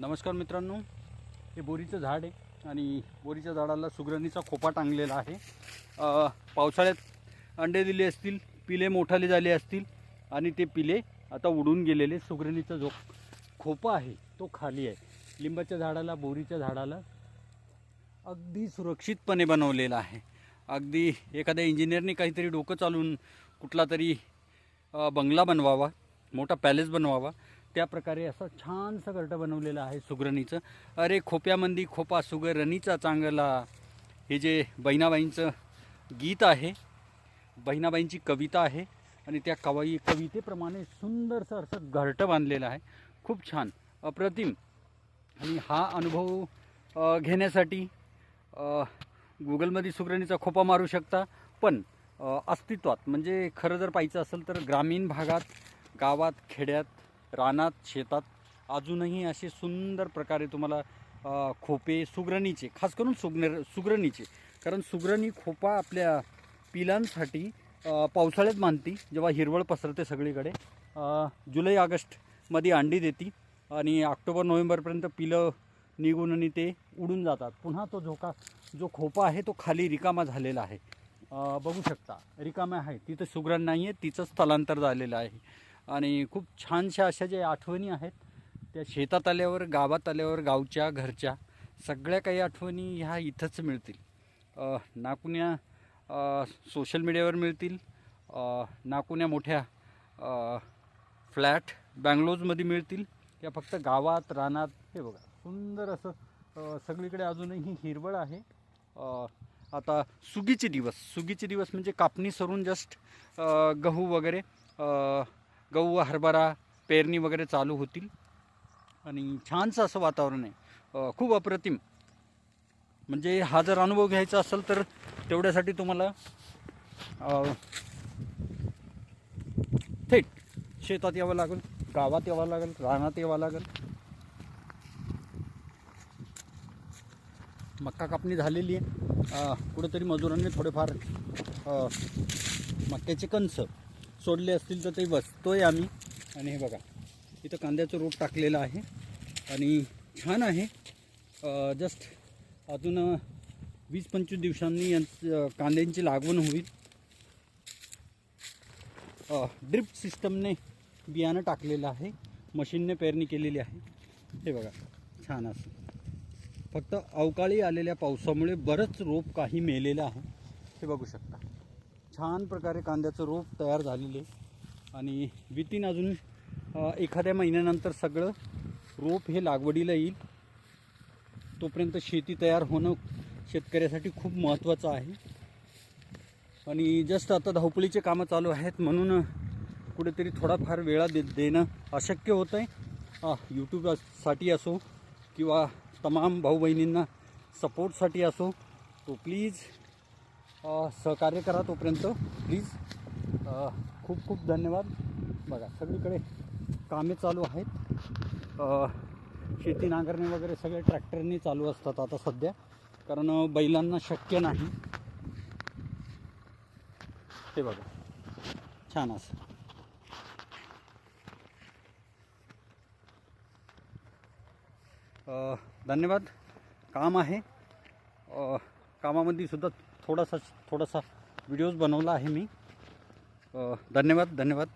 नमस्कार मित्रांनो. हे बोरीचं झाड आहे आणि बोरीच्या झाडाला सुगरणीचा खोपा टांगलेला आहे. पावसाळ्यात अंडे दिले असतील पिले मोठाले झाले असतील आणि ते पिले आता उडून गेलेले. सुगरणीचा जो खोपा आहे तो खाली आहे. लिंबाच्या झाडाला बोरीच्या झाडाला अगदी सुरक्षितपणे बनवलेला आहे. अगदी एखाद्या इंजिनियरने काहीतरी डोकं चालून कुठला तरी बंगला बनवावा मोठा पॅलेस बनवावा त्या प्रकारे असं छानसं घरटं बनवलेलं आहे सुगरणीचं. अरे खोप्यामंदी खोपा सुगरणीचा चांगला. हे जे बहिणाबाईंचं गीत आहे बहिणाबाईंची कविता आहे आणि त्या कवाई कवितेप्रमाणे सुंदरसं असं घरटं बांधलेलं आहे. खूप छान. अप्रतिम. आणि हा अनुभव घेण्यासाठी गुगलमध्ये सुगरणीचा खोपा मारू शकता. पण अस्तित्वात म्हणजे खरं जर पाहायचं असेल तर ग्रामीण भागात गावात खेड्यात रानात शेतात अजूनही असे सुंदर प्रकारे तुम्हाला खोपे सुगरणीचे खास करून सुग्न सुगरणीचे. कारण सुगरणी खोपा आपल्या पिलांसाठी पावसाळ्यात मानती जेव्हा हिरवळ पसरते सगळीकडे. जुलै ऑगस्टमध्ये अंडी देती आणि ऑक्टोबर नोव्हेंबरपर्यंत पिलं निघून आणि ते उडून जातात. पुन्हा तो झोका जो खोपा आहे तो खाली रिकामा झालेला आहे. बघू शकता रिकामा आहे. तिथं सुगरण नाही आहे तिचं स्थलांतर झालेलं आहे. आणि खूप छानशा अशा ज्या आठवणी आहेत त्या शेतात आल्यावर गावात आल्यावर गावच्या घरच्या सगळ्या काही आठवणी ह्या इथंच मिळतील. नाकुण्या सोशल मीडियावर मिळतील. नाकुण्या मोठ्या फ्लॅट बँगलोजमध्ये मिळतील. या फक्त गावात रानात हे बघा सुंदर असं सगळीकडे अजूनही हिरवळ आहे. आता सुगीचे दिवस सुगीचे दिवस म्हणजे कापणी सरून जस्ट गहू वगैरे गहू हरभरा पेरणी वगैरे चालू होतील. आणि छानसं असं वातावरण आहे. खूप अप्रतिम. म्हणजे हा जर अनुभव घ्यायचा असेल तर तेवढ्यासाठी तुम्हाला थेट शेतात यावं लागेल गावात यावं लागेल रानात यावं लागेल. मक्का कापणी झालेली आहे. कुठेतरी मजुरांनी थोडेफार अ, मक्याचे कणसं सोडले असतील तर ते बसतोय आम्ही. आणि हे बघा इथं कांद्याचं रोप टाकलेलं आहे. आणि छान आहे. जस्ट अजून वीस पंचवीस दिवसांनी यांचं कांद्यांची लागवण होईल. ड्रिप सिस्टमने बियाणं टाकलेलं आहे. मशीनने पेरणी केलेली आहे. हे बघा छान असं. फक्त अवकाळी आलेल्या पावसामुळे बरंच रोप काही मेलेलं आहे. हे बघू शकता. छान प्रकारे कांद्याचं रोप तयार झालेले आहे. आणि वितीन अजून एखाद्या महिन्यानंतर सगळं रोप हे लागवडीला येईल. तोपर्यंत शेती तयार होणं शेतकऱ्यासाठी खूप महत्त्वाचं आहे. आणि जस्ट आता धावपळीचे कामं चालू आहेत म्हणून कुठेतरी थोडाफार वेळा दे देणं अशक्य होतं आहे यूट्यूबसाठी असो किंवा तमाम भाऊ बहिणींना सपोर्टसाठी असो तो प्लीज सहकार्य करा तोपर्यंत प्लीज. खूप खूप धन्यवाद. बघा सगळीकडे कामे चालू आहेत. शेती नांगरणी वगैरे सगळे ट्रॅक्टरनी चालू असतात आता सध्या. कारण बैलांना शक्य नाही. हे बघा. छान असं. धन्यवाद. काम आहे. कामामध्ये सुद्धा थोडासा थोडासा व्हिडिओज बनवला आहे मी. धन्यवाद धन्यवाद.